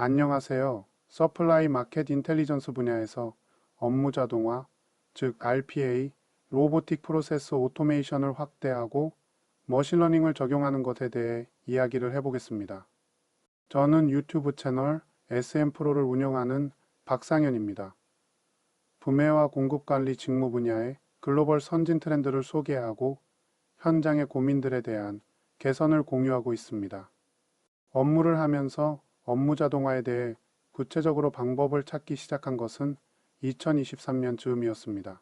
안녕하세요. 서플라이 마켓 인텔리전스 분야에서 업무 자동화, 즉 RPA, 로보틱 프로세스 오토메이션을 확대하고 머신러닝을 적용하는 것에 대해 이야기를 해보겠습니다. 저는 유튜브 채널 SM 프로를 운영하는 박상현입니다. 구매와 공급 관리 직무 분야의 글로벌 선진 트렌드를 소개하고 현장의 고민들에 대한 개선을 공유하고 있습니다. 업무를 하면서 업무 자동화에 대해 구체적으로 방법을 찾기 시작한 것은 2023년 즈음이었습니다.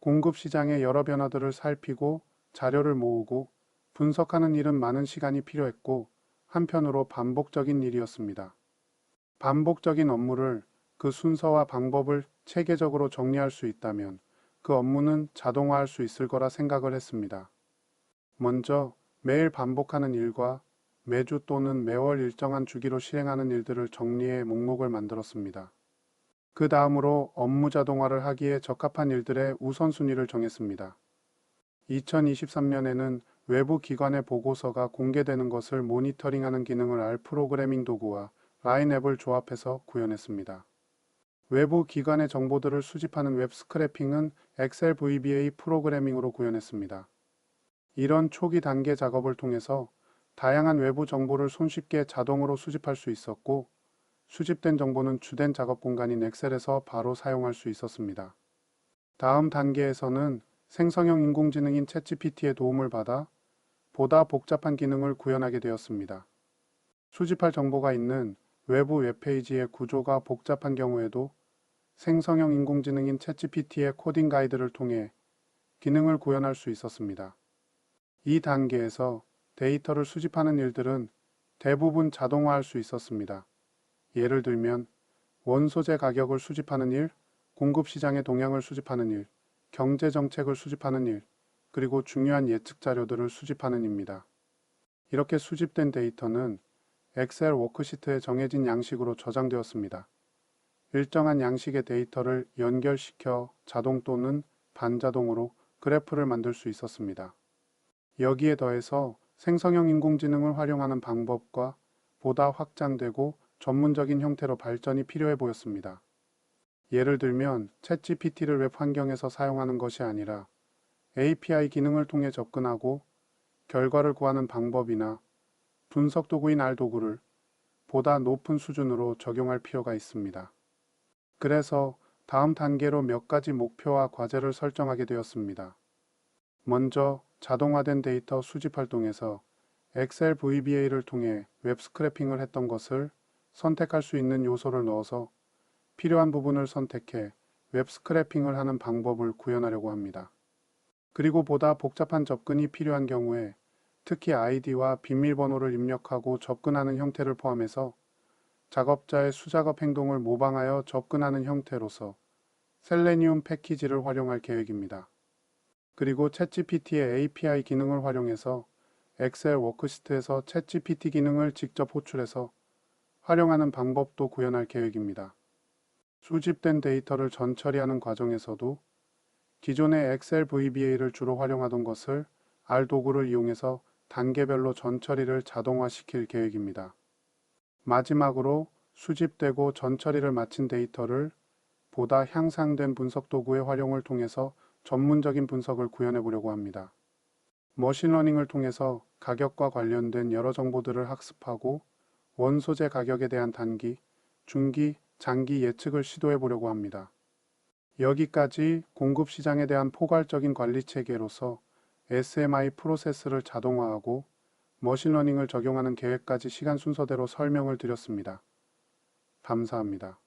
공급 시장의 여러 변화들을 살피고 자료를 모으고 분석하는 일은 많은 시간이 필요했고 한편으로 반복적인 일이었습니다. 반복적인 업무를 그 순서와 방법을 체계적으로 정리할 수 있다면 그 업무는 자동화할 수 있을 거라 생각을 했습니다. 먼저 매일 반복하는 일과 매주 또는 매월 일정한 주기로 실행하는 일들을 정리해 목록을 만들었습니다. 그 다음으로 업무 자동화를 하기에 적합한 일들의 우선순위를 정했습니다. 2023년에는 외부 기관의 보고서가 공개되는 것을 모니터링하는 기능을 알 프로그래밍 도구와 라인 앱을 조합해서 구현했습니다. 외부 기관의 정보들을 수집하는 웹 스크래핑은 엑셀 VBA 프로그래밍으로 구현했습니다. 이런 초기 단계 작업을 통해서 다양한 외부 정보를 손쉽게 자동으로 수집할 수 있었고 수집된 정보는 주된 작업 공간인 엑셀에서 바로 사용할 수 있었습니다. 다음 단계에서는 생성형 인공지능인 챗GPT의 도움을 받아 보다 복잡한 기능을 구현하게 되었습니다. 수집할 정보가 있는 외부 웹페이지의 구조가 복잡한 경우에도 생성형 인공지능인 챗GPT의 코딩 가이드를 통해 기능을 구현할 수 있었습니다. 이 단계에서 데이터를 수집하는 일들은 대부분 자동화할 수 있었습니다. 예를 들면 원소재 가격을 수집하는 일, 공급 시장의 동향을 수집하는 일, 경제 정책을 수집하는 일, 그리고 중요한 예측 자료들을 수집하는 입니다. 이렇게 수집된 데이터는 엑셀 워크시트에 정해진 양식으로 저장되었습니다. 일정한 양식의 데이터를 연결시켜 자동 또는 반자동으로 그래프를 만들 수 있었습니다. 여기에 더해서 생성형 인공지능을 활용하는 방법과 보다 확장되고 전문적인 형태로 발전이 필요해 보였습니다. 예를 들면 챗GPT를 웹 환경에서 사용하는 것이 아니라 API 기능을 통해 접근하고 결과를 구하는 방법이나 분석 도구인 R 도구를 보다 높은 수준으로 적용할 필요가 있습니다. 그래서 다음 단계로 몇 가지 목표와 과제를 설정하게 되었습니다. 먼저 자동화된 데이터 수집 활동에서 엑셀 VBA를 통해 웹 스크래핑을 했던 것을 선택할 수 있는 요소를 넣어서 필요한 부분을 선택해 웹 스크래핑을 하는 방법을 구현하려고 합니다. 그리고 보다 복잡한 접근이 필요한 경우에 특히 아이디와 비밀번호를 입력하고 접근하는 형태를 포함해서 작업자의 수작업 행동을 모방하여 접근하는 형태로서 셀레니움 패키지를 활용할 계획입니다. 그리고 챗GPT의 API 기능을 활용해서 엑셀 워크시트에서 챗GPT 기능을 직접 호출해서 활용하는 방법도 구현할 계획입니다. 수집된 데이터를 전처리하는 과정에서도 기존의 엑셀 VBA를 주로 활용하던 것을 R 도구를 이용해서 단계별로 전처리를 자동화시킬 계획입니다. 마지막으로 수집되고 전처리를 마친 데이터를 보다 향상된 분석 도구의 활용을 통해서 전문적인 분석을 구현해 보려고 합니다. 머신러닝을 통해서 가격과 관련된 여러 정보들을 학습하고 원소재 가격에 대한 단기, 중기, 장기 예측을 시도해 보려고 합니다. 여기까지 공급 시장에 대한 포괄적인 관리 체계로서 SMI 프로세스를 자동화하고 머신러닝을 적용하는 계획까지 시간 순서대로 설명을 드렸습니다. 감사합니다.